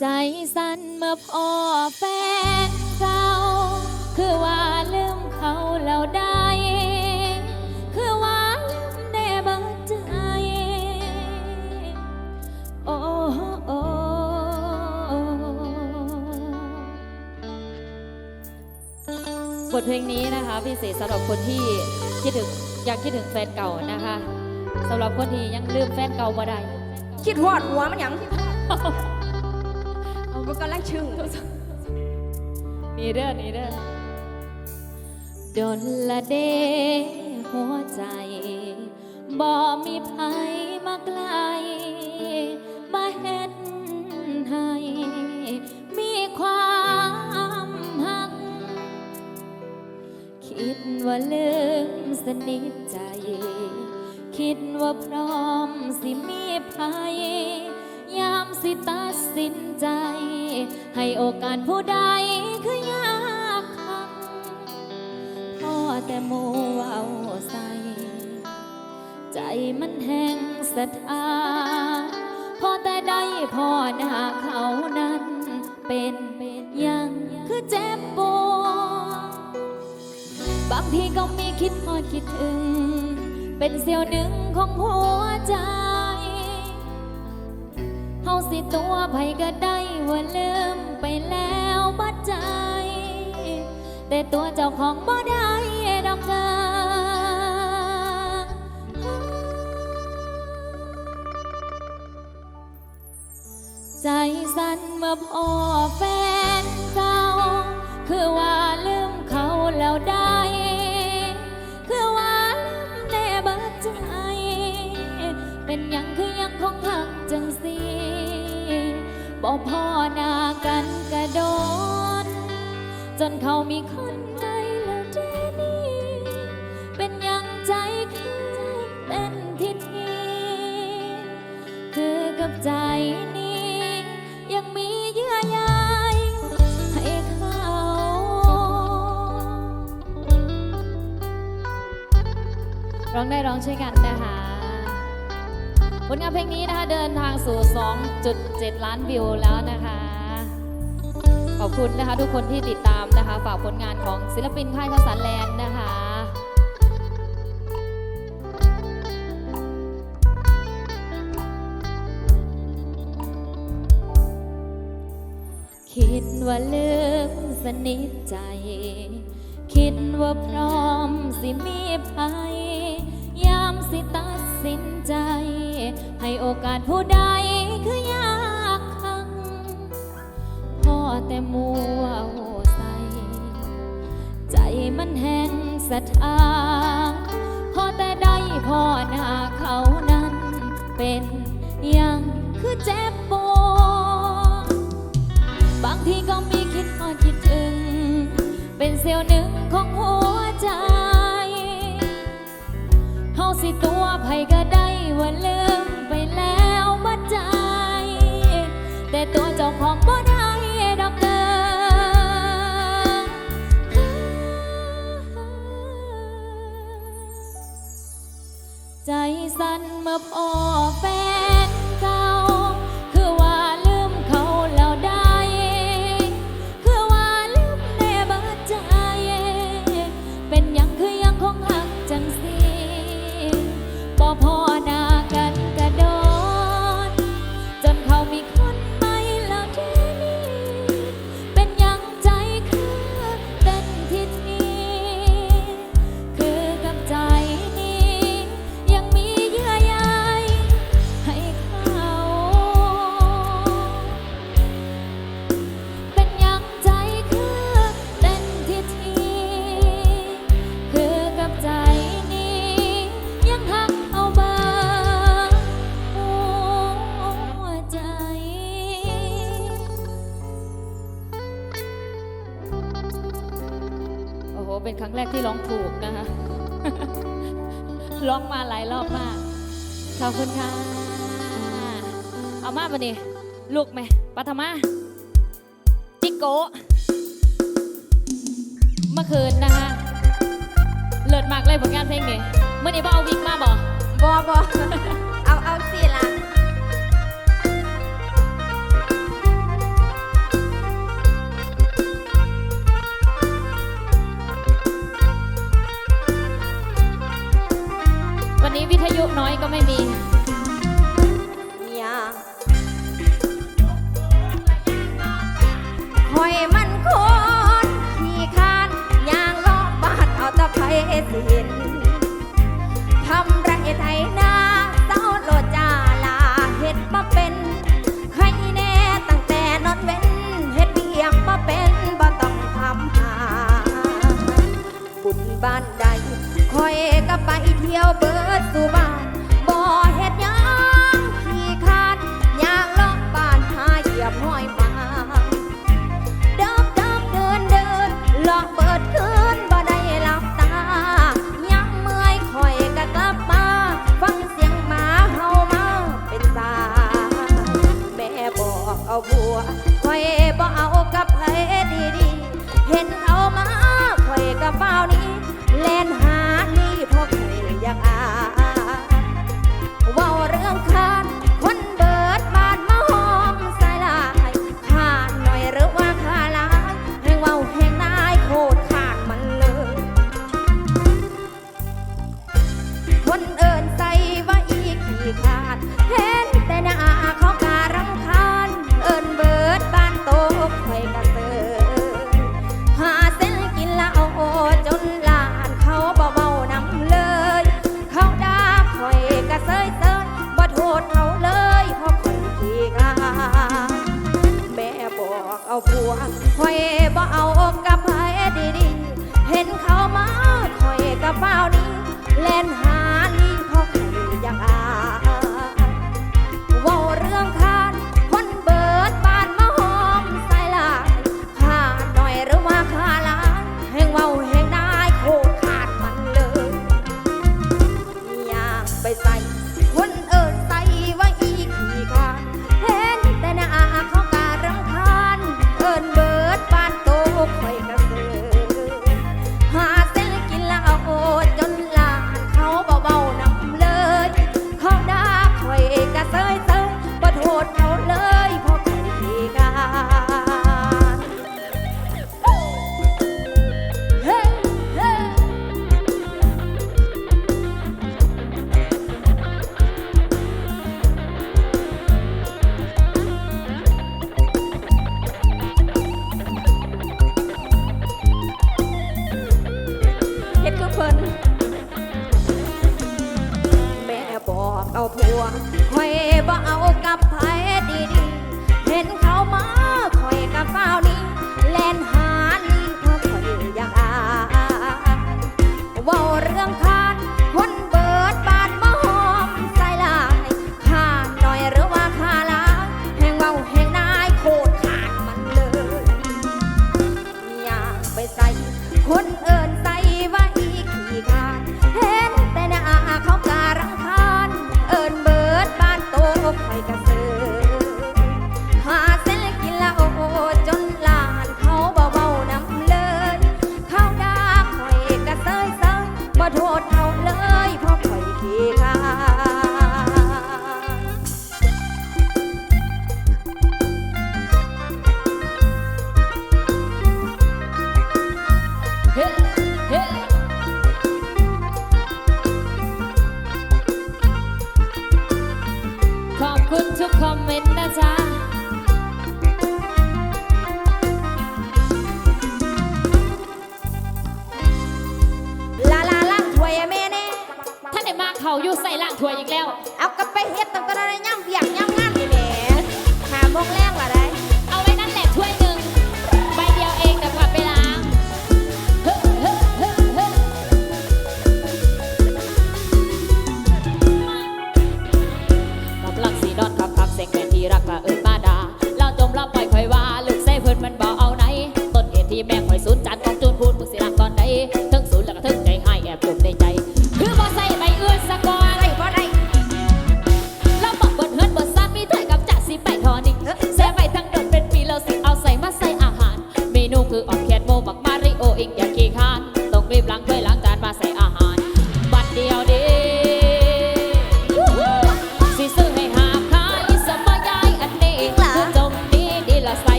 ใจสั่นเมื่อพ่อแฟนเก่าคือว่าลืมเขาแล้วได้ คือว่าลืมแน่เบังใจ โอ้โอ้บทเพลงนี้นะคะพิเศษสำหรับคนที่คิดถึงอยากคิดถึงแฟนเก่านะคะสำหรับคนที่ยังลืมแฟนเก่าบ่ได้คิดฮอดหัวมันหยัง มันกำลังชึงนี่เด้อนี่เด้อดนละเดหัวใจ บ่มีภัยมาไกล มาเฮ็ดให้ มีความหัก คิดว่าลืมสนิทใจ คิดว่าพร้อมสิมีภัย ยามสิตัดสินใจ ให้โอกาสผู้ใดคือยากคักพ่อแต่โมเว้าใส่ใจมันแห้งสะท้านพอแต่ได้พอหน้าเขานั้น เป็นยังคือเจ็บปวดบางทีก็มีคิดพอดคิดถึง เป็นเสี้ยวหนึ่งของหัวใจ เฮาสิตัวไผก็ได้ว่าลืมไปแล้วบัดใจ แต่ตัวเจ้าของบ่ได้ดอกเดิใจสั่นเมื่อพ่อแฟนเก่าคือว่า พ่อนากันกระโดน จนเขามีคนใหม่แล้วเดนี้ เป็นยังใจคือเต้นทิทีคือกับใจนี้ ยังมีเยื่อใยให้เขาร้องได้ร้องช่วยกันนะคะ ผลงานเพลงนี้นะคะ เดินทางสู่ 2.7 ล้านวิวแล้วนะคะ ขอบคุณนะคะ ทุกคนที่ติดตามนะคะ ฝากผลงานของศิลปินค่ายข้าวสารแลนด์นะคะคิดว่าลืมสนิทใจ คิดว่าพร้อมสิมีภัยยามสิตัด สินใจ ให้โอกาสผู้ใดคือยากคังพ่อแต่มัวโใส ใจมันแห้งสะท้านพอแต่ได้พ่อหน้าเขา แต่ตัวเจ้าของบ่ ลูกไหมปัทมาจิโกเมื่อคืนนะคะเลิศมากเลยผลงานเพลงนี้เมื่อนี้บ่เอาวิกมาบ่บอบอเอาเอาสิละวันนี้วิทยุน้อยก็ไม่มี สินทำไรไทยนาเต้าโลจาลาเห็ดมาเป็นใครแน่ตั้งแต่นอนเว้นเห็ดเบียงมาเป็นบ่ต้องทำหา บุญบ้านใดคอยก็ไปเที่ยวเบิดสุบาน Hey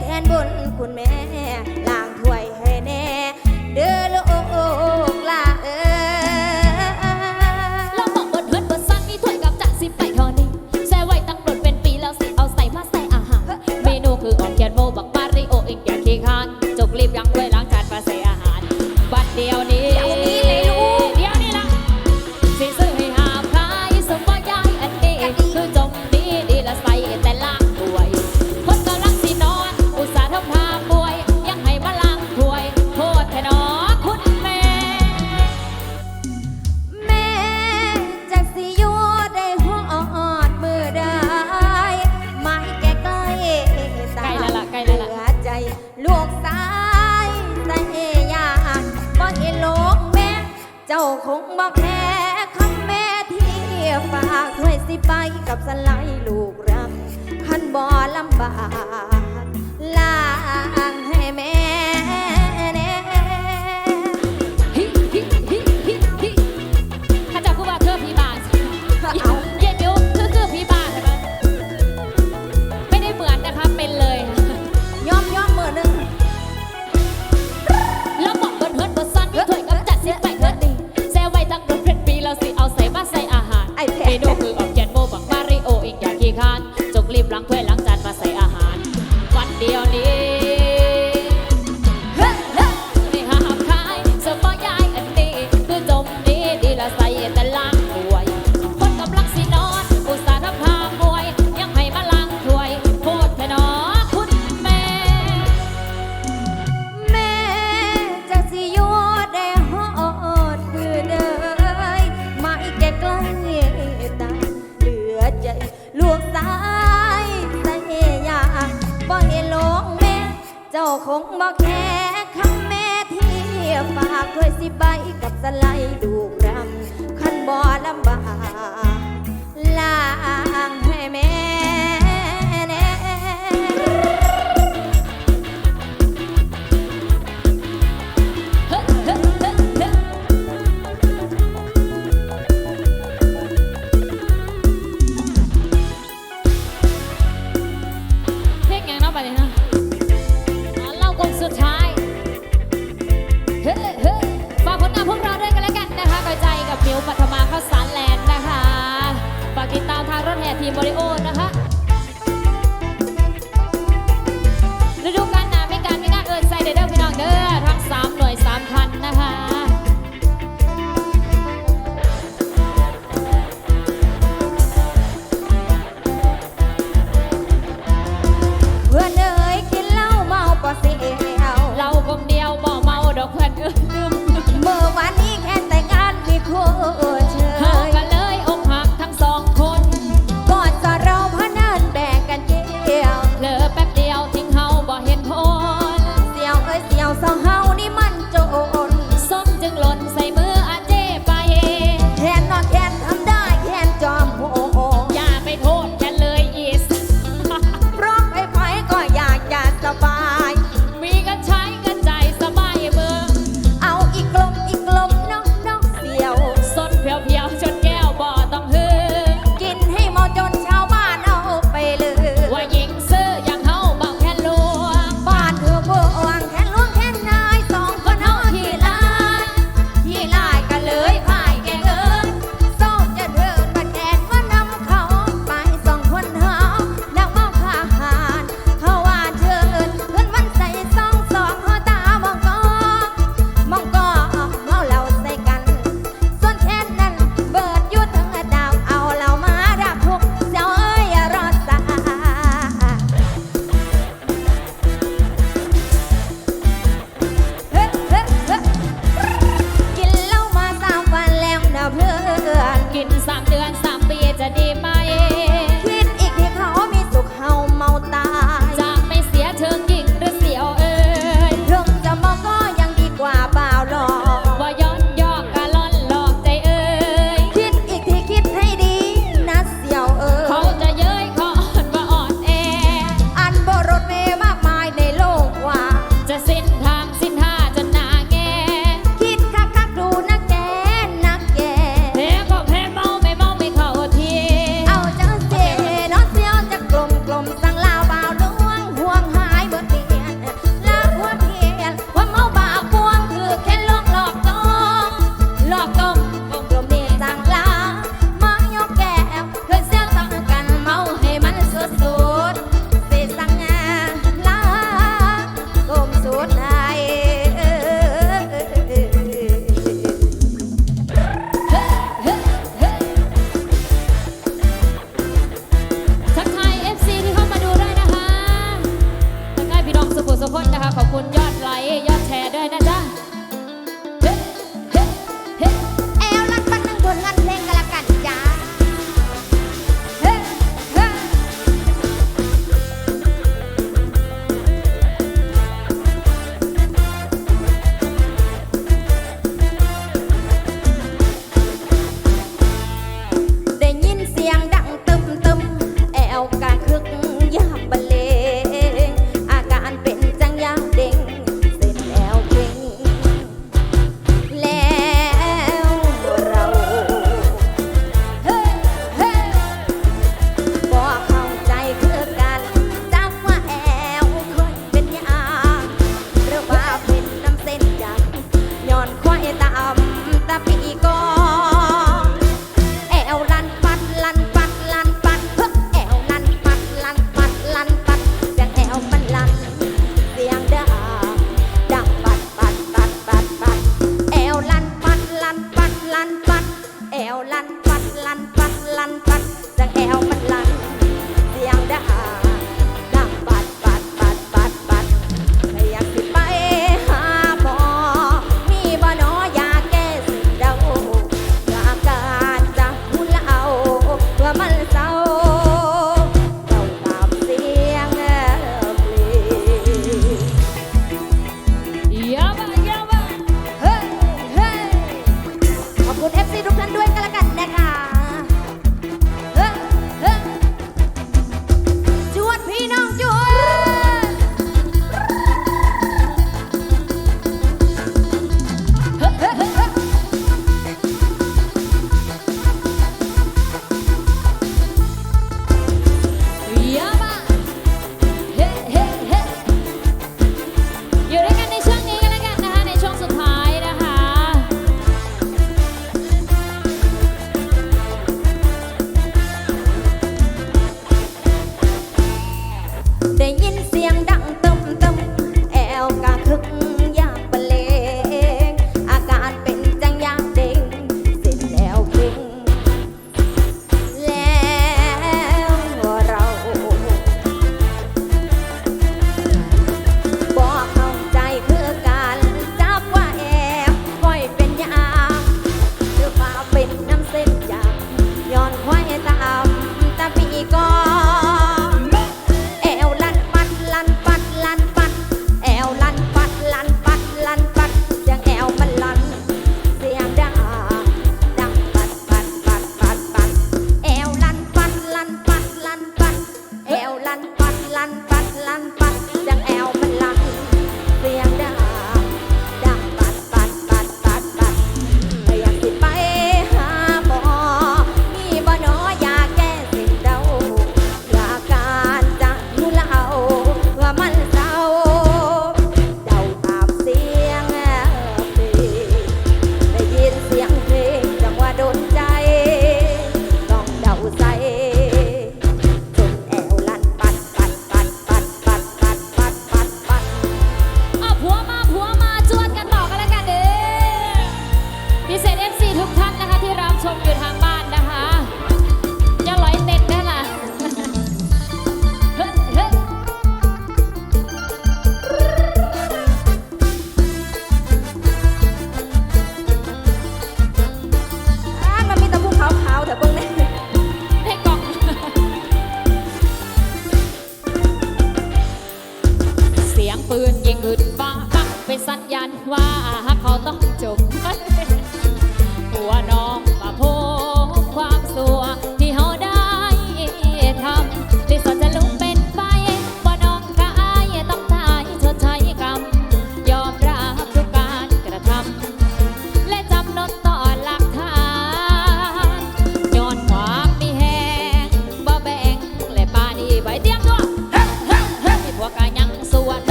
แทนบุญคุณแม่ ลูกสายสะเฮยานบ่เห็นโลกแม่ เจ้าคงบอกแพ้คำแม่ที่ฝากถ้วยสิไปกับสไลด์ลูกรักขันบ่ลำบากลางให้แม่ Franco el